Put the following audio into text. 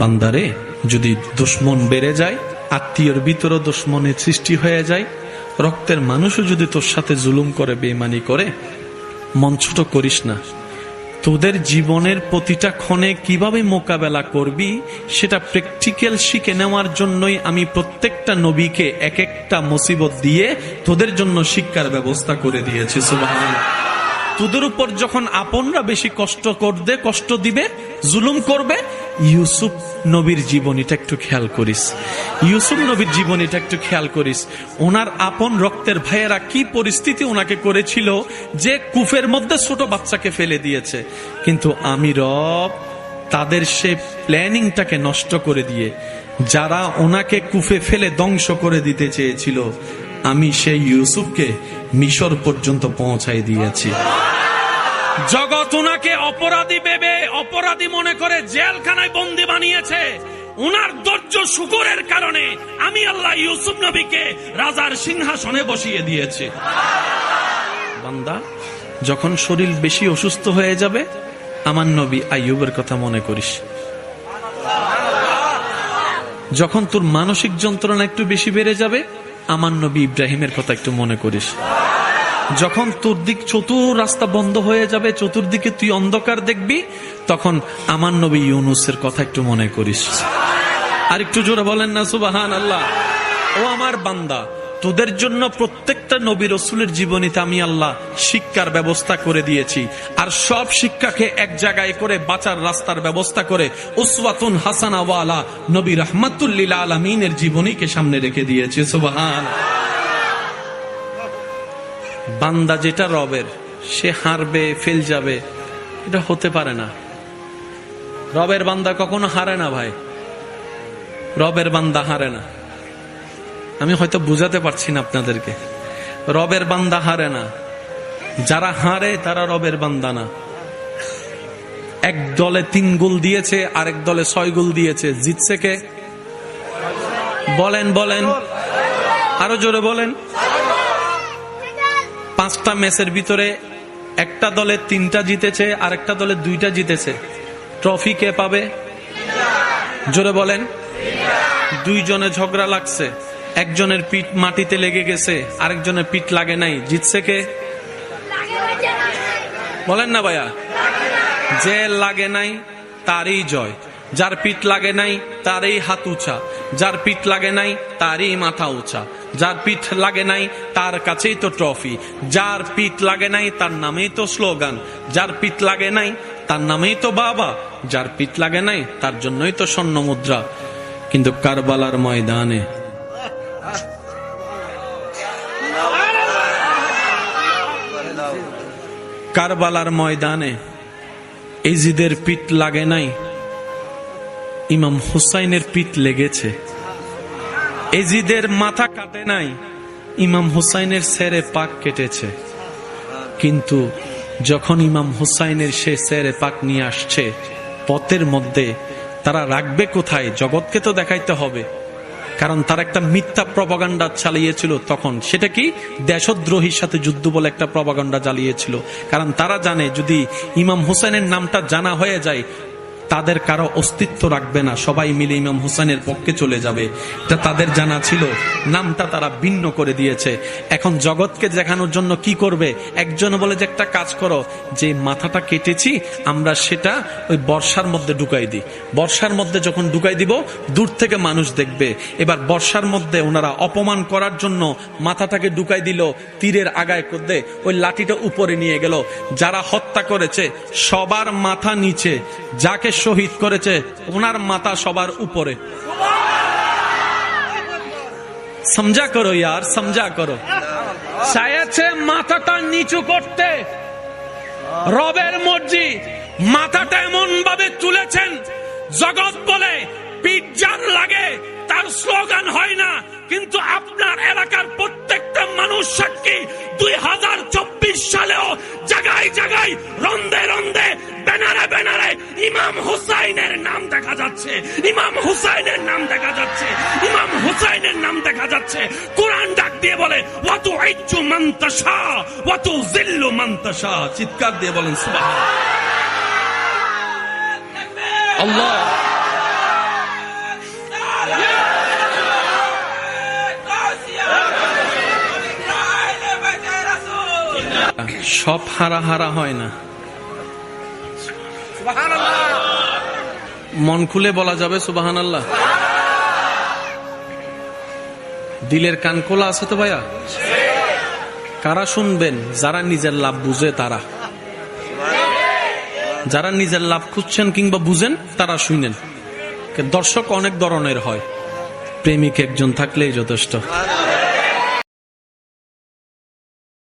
বান্দারে, যদি দুশ্মন বেড়ে যায়, আত্মীয়র ভিতরও দুশ্মনের সৃষ্টি হয়ে যায়, রক্তের মানুষও যদি তোর সাথে জুলুম করে বেমানি করে, মন ছোট করিস না। তোদের জীবনের প্রতিটা ক্ষণে কীভাবে মোকাবেলা করবি, সেটা প্র্যাকটিক্যাল শিখে নেওয়ার জন্যই আমি প্রত্যেকটা নবীকে এক একটা মুসিবত দিয়ে তোদের জন্য শিক্ষার ব্যবস্থা করে দিয়েছি তোদের উপর যখন আপনরা বেশি কষ্ট করবে, কষ্ট দিবে, জুলুম করবে ইউসুফ নবীর জীবনীটা একটু খেয়াল করিস। ইউসুফ নবীর জীবনীটা একটু খেয়াল করিস। ওনার আপন রক্তের ভাইয়েরা কি পরিস্থিতি ওনাকে করেছিল যে কুফের মধ্যে ছোট বাচ্চাকে ফেলে দিয়েছে। কিন্তু আমি রব, তাদের সে প্ল্যানিংটাকে নষ্ট করে দিয়ে, যারা ওনাকে কুফে ফেলে ধ্বংস করে দিতে চেয়েছিল, আমি সেই ইউসুফকে মিশর পর্যন্ত পৌঁছাই দিয়েছি। জগৎ ওনাকে অপরাধী ভেবে অপরাধী মনে করে জেলখানায় বন্দি বানিয়েছে। উনার ধৈর্য শুকুরের কারণে আমি আল্লাহ ইউসুফ নবীকে রাজার সিংহাসনে বসিয়ে দিয়েছি। বান্দা, যখন শরীর বেশি অসুস্থ হয়ে যাবে, আমার নবী আইয়ুবের কথা মনে করিস। যখন তোর মানসিক যন্ত্রণা একটু বেশি বেড়ে যাবে, আমার নবী ইব্রাহিমের কথা একটু মনে করিস। যখন তোর দিক চতুর রাস্তা বন্ধ হয়ে যাবে, চতুর্দিকে তুই অন্ধকার দেখবি, তখন আমার নবী ইউনুসের কথা একটু মনে করিস। আর একটু জোরে বলেন না সুবাহান আল্লাহ ও আমার বান্দা, তোদের জন্য প্রত্যেকটা নবী রসুলের জীবনীতে আমি আল্লাহ শিক্ষার ব্যবস্থা করে দিয়েছি। আর সব শিক্ষাকে এক জায়গায় করে বাঁচার রাস্তার ব্যবস্থা করে উসওয়াতুন হাসানাওয়ালা নবী রহমাতুল্লিল আলমিনের জীবনীকে সামনে রেখে দিয়েছে সুবাহান বান্দা যেটা রবের, সে হারবে, ফেল যাবে, এটা হতে পারে না। রবের বান্দা কখনো হারে না ভাই। রবের বান্দা হারে না। আমি হয়তো বুঝাতে পারছি না আপনাদেরকে। রবের বান্দা হারে না। যারা হারে, তারা রবের বান্দা না। এক দলে তিন গোল দিয়েছে, আরেক দলে ছয় গোল দিয়েছে। জিতছে কে? বলেন বলেন। আরও জোরে বলেন। পাঁচটা ম্যাচের ভিতরে একটা দলে তিনটা জিতেছে আর একটা দলে দুইটা জিতেছে। ট্রফি কে পাবে? জোরে বলেন। দুইজনে ঝগড়া লাগছে। একজনের পিঠ মাটিতে লেগে গেছে, আরেকজনের পিঠ লাগে নাই। জিতছে কে? বলেন না ভাইয়া। যে লাগে নাই, তারই জয়। যার পিঠ লাগে নাই, তারই হাত উঁচা। যার পিঠ লাগে নাই, তারই মাথা উঁচা। যার পিঠ লাগে নাই, তার কাছেই তো ট্রফি। যার পিঠ লাগে নাই, তার নামেই তো স্লোগান। যার পিঠ লাগে নাই, তার নামেই তো বাবা। যার পিঠ লাগে নাই, তার জন্যই তো স্বর্ণ মুদ্রা। কিন্তু কারবালার ময়দানে কারবালার ময়দানে এজিদের পিঠ লাগে নাই, ইমাম হুসাইনের পিঠ লেগেছে। এজিদের মাথা কাটে নাই। ইমাম হুসাইনের সেরে পাক কেটেছে। কিন্তু যখন ইমাম হুসাইনের সে সেরে পাক নিয়ে আসছে, পথের মধ্যে তারা রাখবে কোথায়? জগৎকে তো দেখাইতে হবে। কারণ তার একটা মিথ্যা প্রবাগান্ডা চালিয়েছিল তখন। সেটা কি? দেশদ্রোহীর সাথে যুদ্ধ বলে একটা প্রবাগান্ডা চালিয়েছিল। কারণ তারা জানে, যদি ইমাম হুসাইনের নামটা জানা হয়ে যায় তাদের কারও অস্তিত্ব রাখবে না। সবাই মিলে ইমাম হুসাইনের পক্ষে চলে যাবে। এটা তাদের জানা ছিল। নামটা তারা ভিন্ন করে দিয়েছে। এখন জগৎকে দেখানোর জন্য কি করবে? একজন বলে যে, একটা কাজ করো। যে মাথাটা কেটেছি, আমরা সেটা ওই বর্ষার মধ্যে ঢুকাই দিই। বর্ষার মধ্যে যখন ঢুকাই দিব, দূর থেকে মানুষ দেখবে। এবার বর্ষার মধ্যে ওনারা অপমান করার জন্য মাথাটাকে ঢুকাই দিল, তীরের আগায় করতে ওই লাঠিটা উপরে নিয়ে গেল। যারা হত্যা করেছে, সবার মাথা নিচে। যাকে শহীদ করেছে ওনার মাথা সবার উপরে। সমঝা করো ইয়ার, সমঝা করো। চাইছে মাথাটা নিচু করতে। রবের মর্জি মাথাটা এমন ভাবে তুলেছেন, জগৎ বলে, পিজ্জার লাগে, তার স্লোগান হয় না, কিন্তু আপনার যাচ্ছে। ইমাম হুসাইনের নাম দেখা যাচ্ছে। ইমাম হুসাইনের নাম দেখা যাচ্ছে। কোরআন ডাক দিয়ে বলে ওয়াতু ঐচ্য মান্তাসা ওয়াতু জিল্লু মান্তাসা চিৎকার দিয়ে বলেন আল্লাহ। সব হারা হারা হয় না। মন খুলে বলা যাবে সুবাহান আল্লাহ দিলের কান খোলা আছে তো ভাইয়া? কারা শুনবেন? যারা নিজের লাভ বুঝে, তারা। যারা নিজের লাভ খুঁজছেন কিংবা বুঝেন, তারা শুনেন। দর্শক অনেক ধরনের হয়। প্রেমিক একজন থাকলেই যথেষ্ট।